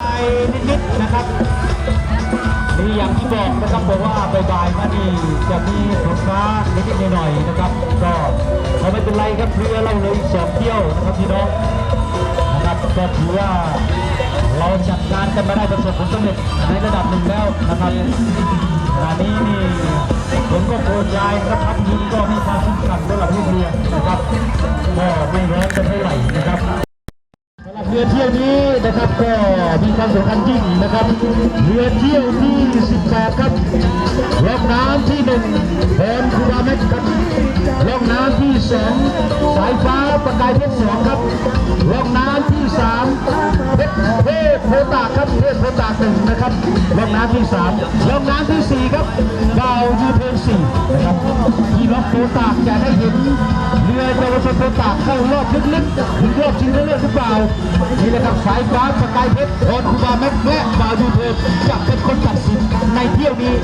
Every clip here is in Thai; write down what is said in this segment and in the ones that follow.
ไปนิดๆนะครับนี่อย่างที่บอกนะครับบอกว่าบ่ายๆมานี่จะมีฝนฟ้านิดๆหน่อยๆนะครับ ก็ก็ไม่เป็นไรครับเรือเราเลยสองเที่ยวนะครับพี่น้องนะครับก็ถือว่าเราจัดการกันมาได้ประสบผลสำเร็จในระดับหนึ่งแล้วนะครับขณะนี้นี่ฝนก็โปรยปลายครับทัพทีมก็มีความสำคัญสำหรับลูกเรือนะครับก็ไม่ร้อนกันเท่าไหร่นะค เรือเที่ยวนี้นะครับก็มีความสำคัญยิ่งนะครับ เรือเที่ยวที่ 18 ครับล่องน้ำที่1แพนคูบาเมกครับล่องน้ำที่2สายฟ้าประกายเพชรสองครับล่องน้ำที่3เพชรเทพโพตากครับเทพโพตากหนึ่งนะครับล่องน้ำที่3ล่องน้ำที่4ครับดาวยูเทนสี่นะครับที่ล็อกโพตากจะได้เห็น เรือเยาวชนโพตากเข้ารอบลึกๆถึงรอบชิงชนะเลิศหรือเปล่านี่แหละครับสายฟ้าสกายเพชรโอนคูบาแม็กและบาวยูเทิร์จะเป็นคนตัดสินในเที่ยวนี้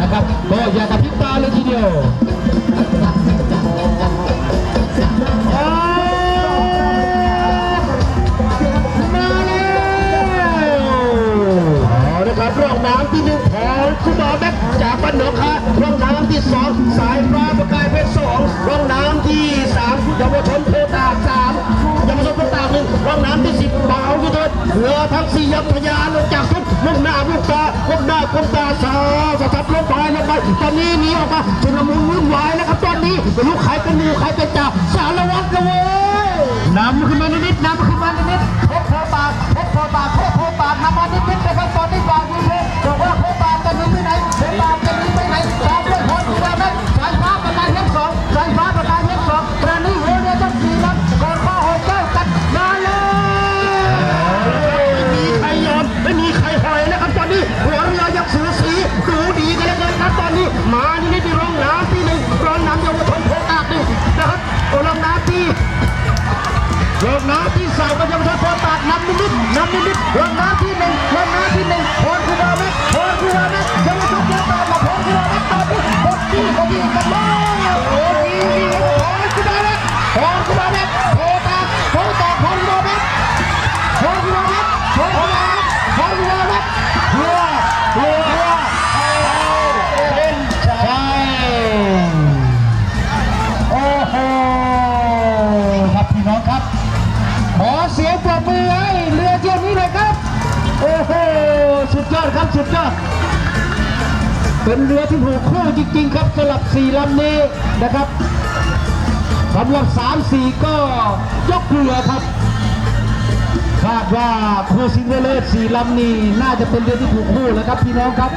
นะครับก็อย่ากระพริบตาเลยทีเดียวอ้มาแล้วเอาละครับร่องน้ำที่หนึ่งของคูบาแม็กจากบ้านหนองคาร่องน้ำที่สองสายฟ้าประกายเพชรสองร่องน้ำ เรือทั้งสี่ยมพยานลงจากสุดมุ่งหน้ามุ่งตามุ่งหน้าคุ่งตาสาสะทับลงไปลงไปตอนนี้หนีออกมาชุลมุนวุ่นวายนะครับตอนนี้ไม่รู้ใครเป็นหมูใครเป็นจ่าสารวัตรละเว้ยน้ำขึ้นมานิดๆน้ำขึ้นมานิดๆพบโพปากพบโพปากพบโพปากน้ำมานิดๆนะครับตอนนี้ปาวยูเทิร์นบอกว่าโรองน้ำที่สามก็เยาวชนโคตากนำนิดนิดนำนิดนิดร่องน้ำที่หนึ่งรองน้ำที่หนึ่งพรคือ ครับสุดยอดเป็นเรือที่ถูกคู่จริง ๆ ครับสำหรับสี่ลำนี้นะครับสำหรับสามสี่ก็ยกเรือครับคาดว่าคู่ซินเดเลสสี่ลำนี้น่าจะเป็นเรือที่ถูกคู่แล้วครับพี่น้องครับ